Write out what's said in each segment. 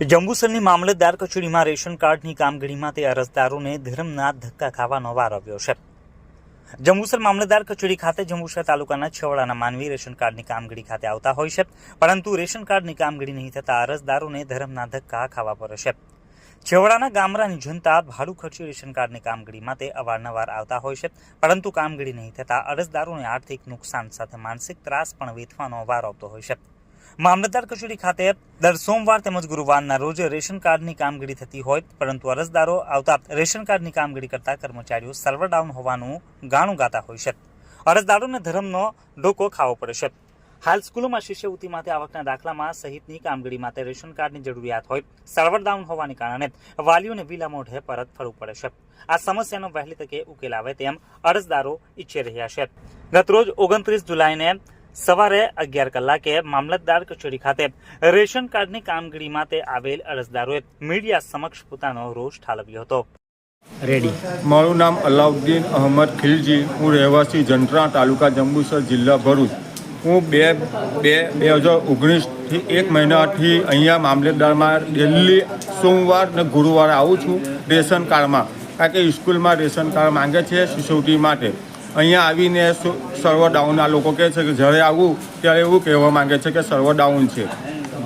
જંબુસરની મામલતદાર કચેરીમાં રેશન કાર્ડની કામગીરીમાં તે અરજદારોને ધર્મના ધક્કા ખાવાનો વાર આવ્યો છે. જંબુસર મામલતદાર કચેરી ખાતે જંબુસર તાલુકાના છેવાડાના માનવી રેશન કાર્ડની કામગીરી ખાતે આવતા હોય છે, પરંતુ રેશન કાર્ડની કામગીરી નહીં થતાં અરજદારોને ધર્મના ધક્કા ખાવા પડે છે. છેવાડાના ગામડાની જનતા ભાડું ખર્ચી રેશન કાર્ડની કામગીરી માટે અવારનવાર આવતા હોય છે, પરંતુ કામગીરી નહીં થતા અરજદારોને આર્થિક નુકસાન સાથે માનસિક ત્રાસ પણ વેઠવાનો વાર આવતો હોય છે. મામલતદાર કચેરી ખાતે દર સોમવાર તેમજ ગુરુવારના રોજ રેશન કાર્ડની કામગીરી થતી હોય, પરંતુ અરજદારો આવતા રેશન કાર્ડની કામગીરી કરતા કર્મચારીઓ સર્વર ડાઉન હોવાનું ગાણું ગાતા હોય છે. અરજદારોને ધર્મનો ડોકો ખાવો પડે છે. હાલ સ્કૂલોમાં શિષ્યવૃત્તિ માટે આવકના દાખલામાં સહિતની કામગીરી માટે રેશન કાર્ડની જરૂરિયાત હોય સર્વર ડાઉન હોવાને કારણે વાલીઓને વિલા મોઢે પરત ફરવું પડે છે. આ સમસ્યાનો વહેલી તકે ઉકેલ આવે તેમ અરજદારો ઈચ્છી રહ્યા છે. ગતરોજ ઓગણત્રીસ જુલાઈને સવારે અગિયાર કલાકે મામલતદાર કચેરી ખાતે રેશન કાર્ડની કામગીરી માટે આવેલ અરજદારોએ મીડિયા સમક્ષ પોતાનો રોષ ઠાલવ્યો હતો. રેડી. મારું નામ અલાઉદ્દીન અહમદ ખિલજી. હું રહેવાસી જંત્રા તાલુકા જંબુસર જિલ્લા ભરૂચ. હું બે બે બે હજાર ઓગણીસથી એક મહિનાથી અહીંયા મામલતદારમાં ડેલી સોમવાર ને ગુરુવારે આવું છું રેશન કાર્ડમાં. કારણ કે સ્કૂલમાં રેશન કાર્ડ માંગે છે શિષ્યવૃત્તિ માટે. અહીંયા આવીને સર્વર ડાઉન આ લોકો કહે છે કે જ્યારે આવું, ત્યારે એવું કહેવા માંગે છે કે સર્વર ડાઉન છે.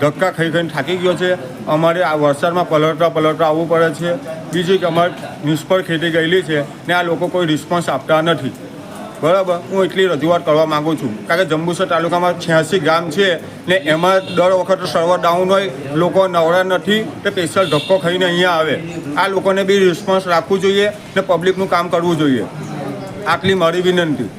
ધક્કા ખાઈ ખાઈને થાકી ગયો છે. અમારે આ વરસાદમાં પલટતા પલટતા આવવું પડે છે. બીજું કે અમારે નિષ્ફળ ખેતી ગયેલી છે ને આ લોકો કોઈ રિસ્પોન્સ આપતા નથી. બરાબર? હું એટલી રજૂઆત કરવા માગું છું. કારણ કે જંબુસર તાલુકામાં છ્યાસી ગામ છે ને એમાં દર વખતે સર્વર ડાઉન હોય, લોકો નવરા નથી તે સ્પેશિયલ ધક્કો ખાઈને અહીંયા આવે. આ લોકોને બી રિસ્પોન્સ રાખવું જોઈએ ને પબ્લિકનું કામ કરવું જોઈએ. આટલી મારી વિનંતી.